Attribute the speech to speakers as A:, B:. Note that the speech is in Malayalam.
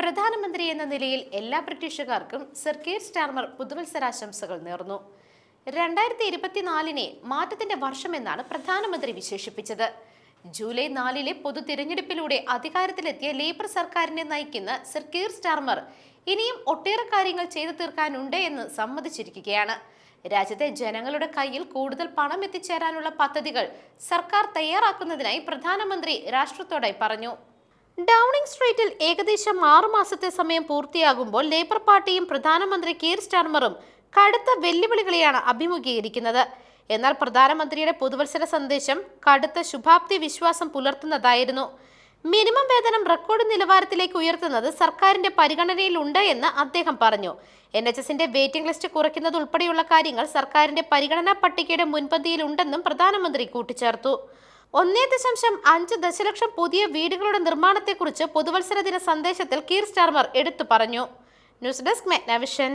A: പ്രധാനമന്ത്രി എന്ന നിലയിൽ എല്ലാ ബ്രിട്ടീഷുകാർക്കും സർ കീർ സ്റ്റാർമർ പുതുവത്സരാശംസകൾ നേർന്നു. രണ്ടായിരത്തി ഇരുപത്തിനാലിനെ മാറ്റത്തിന്റെ വർഷമെന്നാണ് പ്രധാനമന്ത്രി വിശേഷിപ്പിച്ചത്. ജൂലൈ നാലിലെ പൊതു തിരഞ്ഞെടുപ്പിലൂടെ അധികാരത്തിലെത്തിയ ലേബർ സർക്കാരിനെ നയിക്കുന്ന സർ കീർ സ്റ്റാർമർ ഇനിയും ഒട്ടേറെ കാര്യങ്ങൾ ചെയ്തു തീർക്കാനുണ്ട് എന്ന് സമ്മതിച്ചിരിക്കുകയാണ്. രാജ്യത്തെ ജനങ്ങളുടെ കയ്യിൽ കൂടുതൽ പണം എത്തിച്ചേരാനുള്ള പദ്ധതികൾ സർക്കാർ തയ്യാറാക്കുന്നതിനായി പ്രധാനമന്ത്രി രാഷ്ട്രത്തോടായി പറഞ്ഞു. ഡൗണിംഗ് സ്ട്രീറ്റിൽ ഏകദേശം ആറു മാസത്തെ സമയം പൂർത്തിയാകുമ്പോൾ ലേബർ പാർട്ടിയും പ്രധാനമന്ത്രി കീർ സ്റ്റാർമറും കടുത്ത വെല്ലുവിളികളെയാണ് അഭിമുഖീകരിക്കുന്നത്. എന്നാൽ പ്രധാനമന്ത്രിയുടെ പുതുവത്സര സന്ദേശം കടുത്ത ശുഭാപ്തി വിശ്വാസം പുലർത്തുന്നതായിരുന്നു. മിനിമം വേതനം റെക്കോർഡ് നിലവാരത്തിലേക്ക് ഉയർത്തുന്നത് സർക്കാരിന്റെ പരിഗണനയിലുണ്ട് എന്ന് അദ്ദേഹം പറഞ്ഞു. എൻ എച്ച് എസിന്റെ വെയിറ്റിംഗ് ലിസ്റ്റ് കുറയ്ക്കുന്നത് ഉൾപ്പെടെയുള്ള കാര്യങ്ങൾ സർക്കാരിന്റെ പരിഗണനാ പട്ടികയുടെ മുൻപന്തിയിലുണ്ടെന്നും പ്രധാനമന്ത്രി കൂട്ടിച്ചേർത്തു. ഒന്നേ ദശാംശം അഞ്ച് ദശലക്ഷം പുതിയ വീടുകളുടെ നിർമ്മാണത്തെക്കുറിച്ച് പുതുവത്സര ദിന സന്ദേശത്തിൽ കീർ സ്റ്റാർമർ എടുത്തു പറഞ്ഞു. News desk മെഗ്നാവിഷൻ.